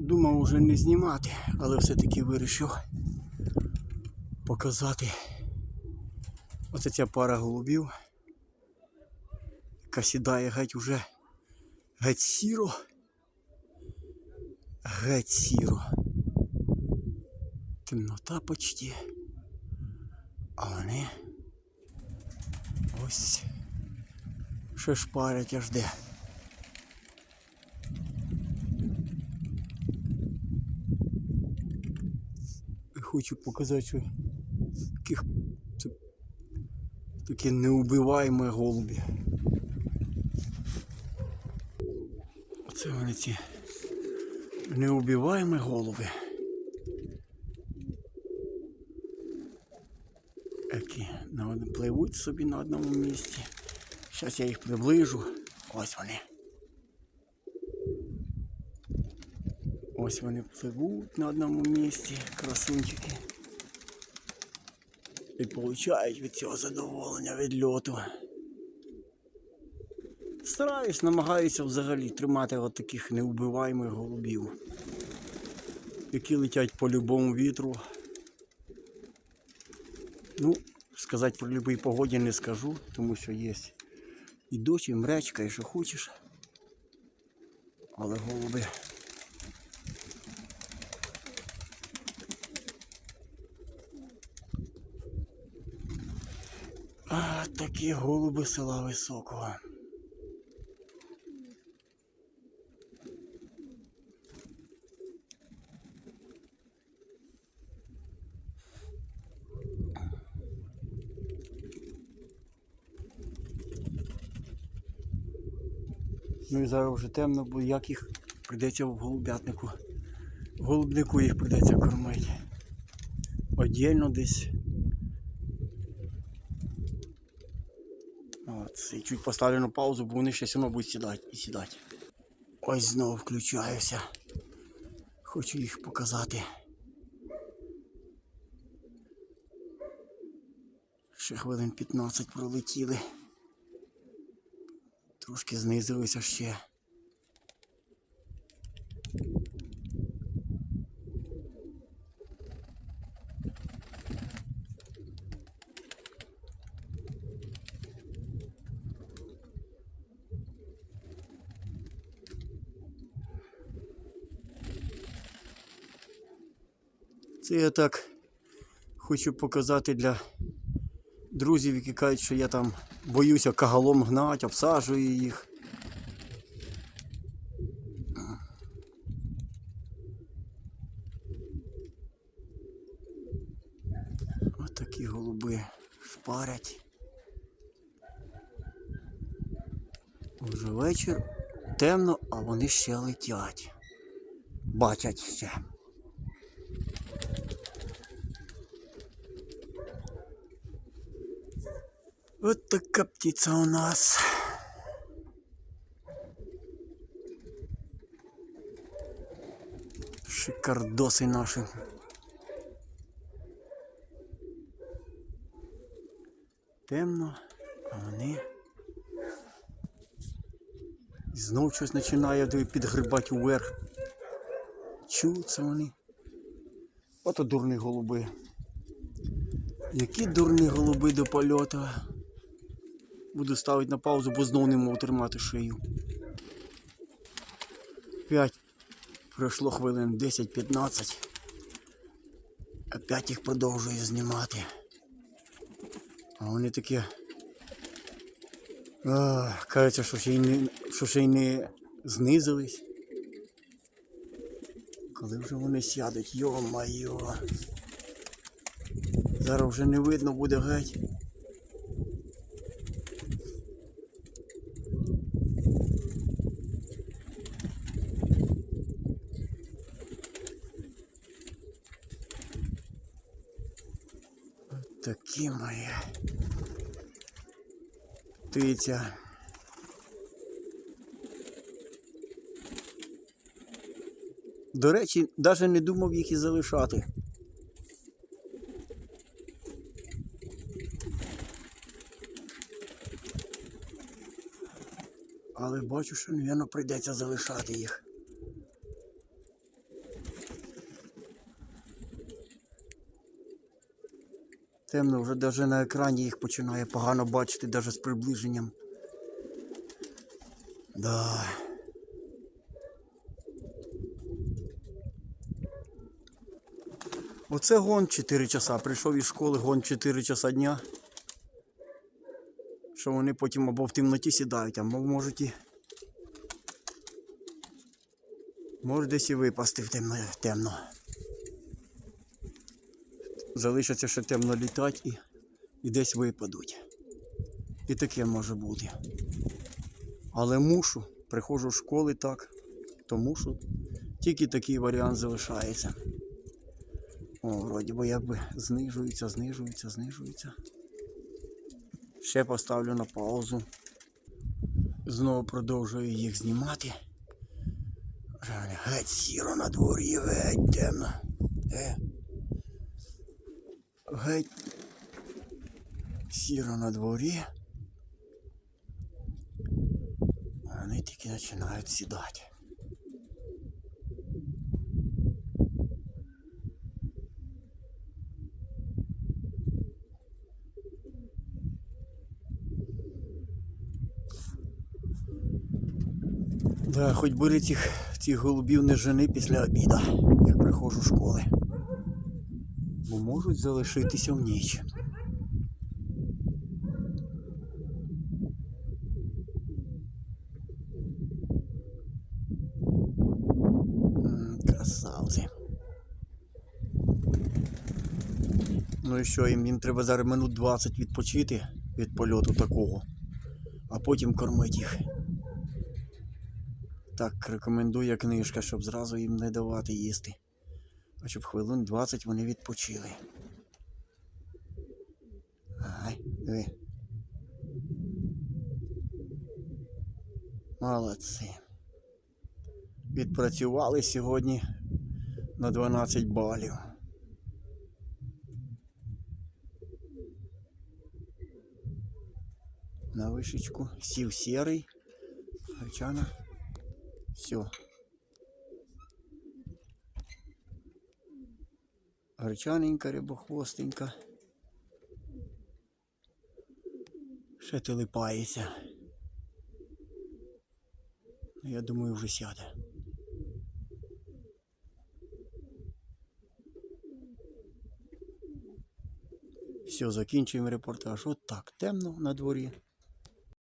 Думав уже не знімати, але все-таки вирішив показати. Оце ця пара голубів, яка сідає геть уже геть сіро. Геть сіро. Темнота почти. А вони ось ще шпарять аж де. Хочу показати, що такі неубиваємі голубі. Оце вони ці неубиваємі голуби. Які пливуть собі на одному місці. Зараз я їх приближу. Ось вони. Ось вони пливуть на одному місці, красунчики. І получають від цього задоволення від льоту. Стараюсь, намагаюся взагалі тримати от таких неубиваємих голубів, які летять по любому вітру. Ну, сказати про будь-якій погоді не скажу, тому що є і дощ, і мречка, і що хочеш. Але голуби. А, такі голуби села високого. Ну і зараз вже темно, бо як їх прийдеться в голубятнику. В голубнику їх прийдеться кормити. Отдельно десь. От, і чуть поставлю на паузу, бо вони ще все будуть сідати і сідати. Ось знову включаюся. Хочу їх показати. Ще хвилин 15 пролетіли. Трошки знизилися ще. Це я так хочу показати для друзів, які кажуть, що я там боюся кагалом гнати, обсаджую їх. Ось такі голуби шпарять. Уже вечір темно, а вони ще летять. Бачать ще. Вот така птиця у нас. Шикардоси наші. Темно, а вони. І знов щось починає підгрибати вверх. Чуються вони. Ото дурні голуби. Які дурні голуби до польоту. Буду ставити на паузу, бо знову не можу тримати шию. П'ять. Пройшло хвилин 10-15. Опять їх продовжую знімати. А вони такі. Ах, кажеться, що ще й не, що ще й не знизились. Коли вже вони сядуть, йо-майо. Зараз вже не видно буде геть. Такі мої. Дивіться. До речі, навіть не думав їх і залишати. Але бачу, що, мабуть, прийдеться залишати їх. Темно, вже навіть на екрані їх починає погано бачити, навіть з приближенням. Да. Оце гон 4 часа. Прийшов із школи, гон 4 часа дня. Що вони потім або в темноті сідають, або можуть і. Може десь і випасти в темно. Залишаться ще темно літати і, і десь випадуть. І таке може бути. Але мушу, приходжу з школи так, то мушу. Тільки такий варіант залишається. О, вроді би якби знижується, знижується, знижується. Ще поставлю на паузу. Знову продовжую їх знімати. Геть сіро на дворі, геть темно. Е. Геть сіро на дворі. Вони тільки починають сідати. Да, хоч бери цих, цих голубів не жени після обіда, як приходжу з школи. Бо можуть залишитися в ніч. Красавці. Ну і що, їм, їм треба зараз минут 20 відпочити від польоту такого, а потім кормити їх. Так рекомендує книжка, щоб зразу їм не давати їсти. Щоб хвилин 20 вони відпочили. Ай, диви. Молодці. Відпрацювали сьогодні на 12 балів. На вишечку сів сірий. Гречана. Все. Гречаненька, рябохвостенька. Ще телепається. Я думаю, вже сяде. Все, закінчуємо репортаж. От так, темно на дворі.